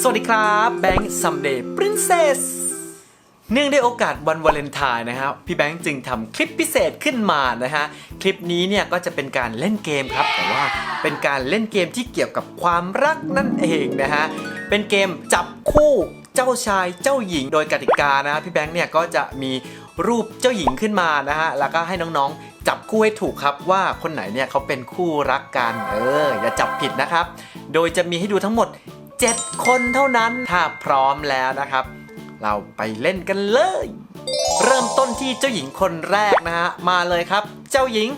สวัสดีครับแบงค์ซัมเดย์ปรินเซสเนื่องในโอกาสวันวาเลนไทน์นะครับพี่แบงค์จึงทำคลิปพิเศษขึ้นมานะฮะคลิปนี้เนี่ยก็จะเป็นการเล่นเกมครับ แต่ว่าเป็นการเล่นเกมที่เกี่ยวกับความรักนั่นเองนะฮะเป็นเกมจับคู่เจ้าชายเจ้าหญิงโดยกติกานะพี่แบงค์เนี่ยก็จะมีรูปเจ้าหญิงขึ้นมานะฮะแล้วก็ให้น้องๆ จับคู่ให้ถูกครับว่าคนไหนเนี่ยเขาเป็นคู่รักกันเอออย่าจับผิดนะครับ โดยจะมีให้ดูทั้งหมด 7 คนเท่านั้น ถ้าพร้อมแล้วนะครับ เราไปเล่นกันเลย เริ่มต้นที่เจ้าหญิงคนแรกนะฮะ มาเลยครับ เจ้าหญิง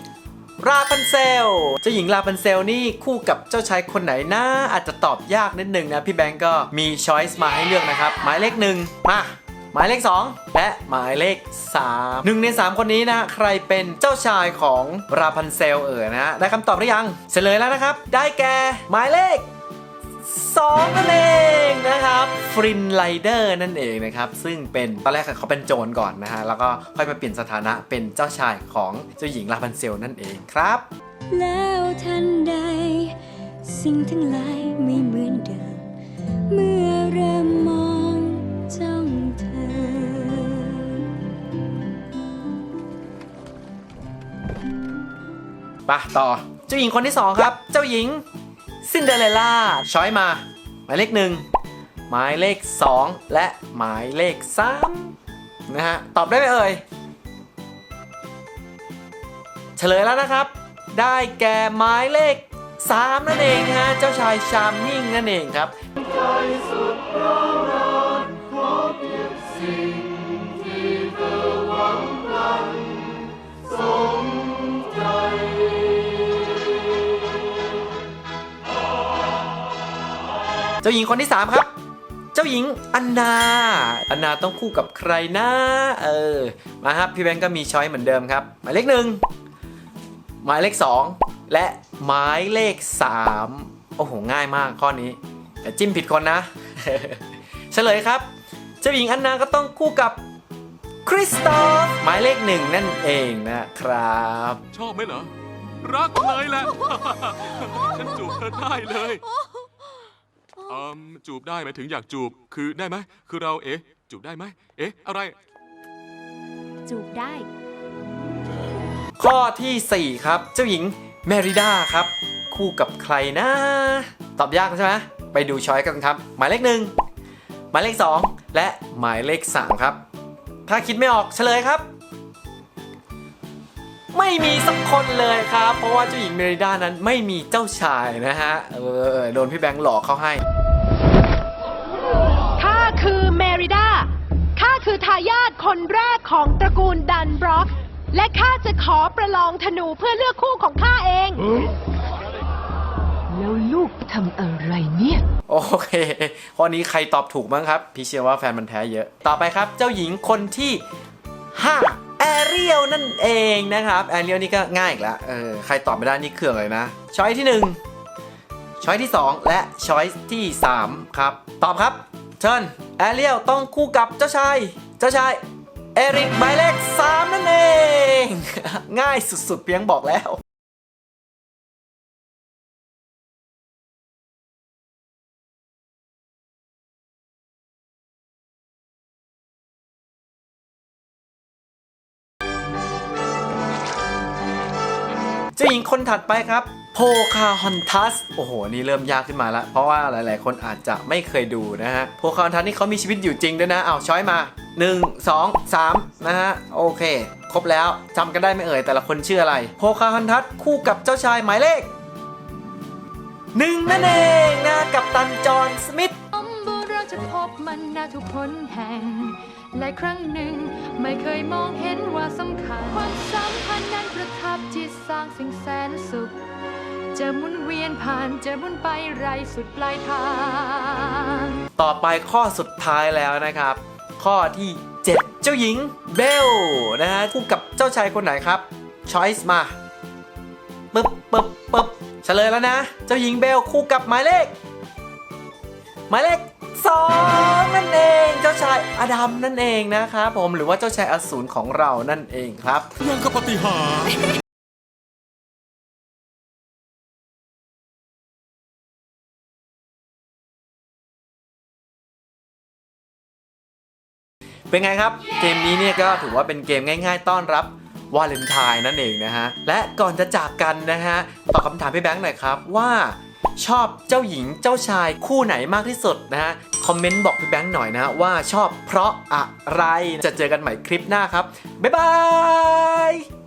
ราพันเซล เจ้าหญิงราพันเซลนี่คู่กับเจ้าชายคนไหนนะอาจจะตอบยากนิดนึงนะ พี่แบงก์ก็มีช้อยส์มาให้เลือกนะครับ หมายเลขหนึ่งมาหมายเลข 2 และหมายเลข3หนึ่งใน 3 คนนี้นะ ใครเป็นเจ้าชายของราพันเซลเอ๋อนะฮะได้คำตอบหรือยัง เฉลยแล้วนะครับ ได้แก่หมายเลข 2นั่นเองนะครับฟรินไลเดอร์นั่นเองนะครับ ซึ่งเป็นตอนแรกเขาเป็นโจรก่อนนะฮะ แล้วก็ค่อยมาเปลี่ยนสถานะเป็นเจ้าชายของเจ้าหญิงราพันเซลนั่นเองครับ แล้วทันใด สิ่งทั้งหลายไม่เหมือนเดิม เมื่อเริ่มมองจ้องเธอปะต่อ เจ้าหญิงคนที่ 2 ครับ เจ้าหญิง ซินเดอเรลล่าช้อยมา หมายเลขหนึ่งหมายเลข 2 และหมายเลข3นะฮะตอบได้ไหมเอ่ยเฉลยแล้วนะครับ ได้แก่หมายเลข 3 นั่นเองฮะเจ้าชายชามมิ่งนั่นเองครับ เจ้าหญิงคนที่ 3 ครับ เจ้าหญิงอันนาอันนาต้องคู่กับใครนะเออมาครับพี่แบงก์ก็มีช้อยเหมือนเดิมครับ หมายเลขหนึ่งหมายเลข 2 และหมายเลข 3 โอ้โห ง่ายมากข้อนี้ แต่จิ้มผิดคนนะ เฉลยครับ เจ้าหญิงอันนาก็ต้องคู่กับคริสตอฟหมายเลขหนึ่งนั่นเองนะครับ ชอบไหมเหรอ รักเลยแหละ ฉันจูบเธอได้เลย อืมจูบได้หมายถึงอยากจูบ คือได้ไหมคือเราเอ๊ะจูบได้ไหมเอ๊ะอะไร จูบได้ ข้อทีสี่4 ครับ เจ้าหญิงเมริดาครับ คู่กับใครนะ ตอบยากใช่ไหมไปดูช้อยกันครับ หมายเลขหนึ่งหมายเลข 2 และหมายเลข 3 ครับ ถ้าคิดไม่ออกเฉลยครับ ไม่มีสักคนเลยครับ เพราะว่าเจ้าหญิงเมริดานั้นไม่มีเจ้าชายนะฮะเออโดนพี่แบงค์หลอกเข้าให้ข้า คือเมริดาข้าคือทายาทคนแรกของตระกูลดันบล็อก และข้าจะขอประลองธนูเพื่อเลือกคู่ของข้าเอง แล้วลูกทำอะไรเนี่ย โอเค ข้อนี้ใครตอบถูกบ้างครับ พี่เชื่อว่าแฟนมันแท้เยอะ ต่อไปครับ เจ้าหญิงคนที่5แอเรียลนั่นเองนะครับแอเรียลนี่ก็ง่ายอีกแล้วเออใครตอบไม่ได้นี่เครื่องเลยนะ ช้อยที่ 1 ช้อยที่ 2 และช้อยที่ 3 ครับ ตอบครับ เชิญแอเรียลต้องคู่กับเจ้าชาย เจ้าชายเอริกหมายเลข3นั่นเอง ง่ายสุดๆเพียงบอกแล้วเจ้าหญิงคนถัดไปครับ โพคาฮอนทัสโอ้โห นี่เริ่มยากขึ้นมาล้วเพราะว่าหลาย ๆ คนอาจจะไม่เคยดูนะฮะโพคาฮอนทัสนี่เขามีชีวิตอยู่จริงด้วยนะเอาช้อยมา 1 2 3 นะฮะ โอเค ครบแล้วจำกันได้ไหมเอ่ย แต่ละคนชื่ออะไร โพคาฮอนทัสคู่กับเจ้าชายหมายเลขหนึ่งนั่นเองนะกับตันจอห์นสมิธอมบุเราจะพบมันนาทุกคนแห่งและครั้งหนึ่งไม่เคยมองเห็นว่าสำคัญ ความสัมพันธ์นั้นประทับจิตสร้างสิ่งแสนสุข จะหมุนเวียนผ่านจะหมุนไปไรสุดปลายทาง ต่อไปข้อสุดท้ายแล้วนะครับ ข้อที่ 7 เจ้าหญิงเบลนะฮะคู่กับเจ้าชายคนไหนครับช้อยส์มาปึ๊บปึ๊บปึ๊บเฉลยแล้วนะ เจ้าหญิงเบลคู่กับหมายเลข หมายเลขสองนั่นเองเจ้าชายอดัมนั่นเองนะครับผมหรือว่าเจ้าชายอสูรของเรานั่นเองครับ ยังกับปฏิหาร เป็นไงครับ เกมนี้เนี่ยก็ถือว่าเป็นเกมง่าย ๆ ต้อนรับวาเลนไทน์นั่นเองนะฮะ และก่อนจะจากกันนะฮะตอบคำถามพี่แบงค์หน่อยครับว่าชอบเจ้าหญิงเจ้าชายคู่ไหนมากที่สุดนะฮะ คอมเมนต์บอกพี่แบงค์หน่อยนะฮะว่าชอบเพราะอะไรจะเจอกันใหม่คลิปหน้าครับ บ๊ายบาย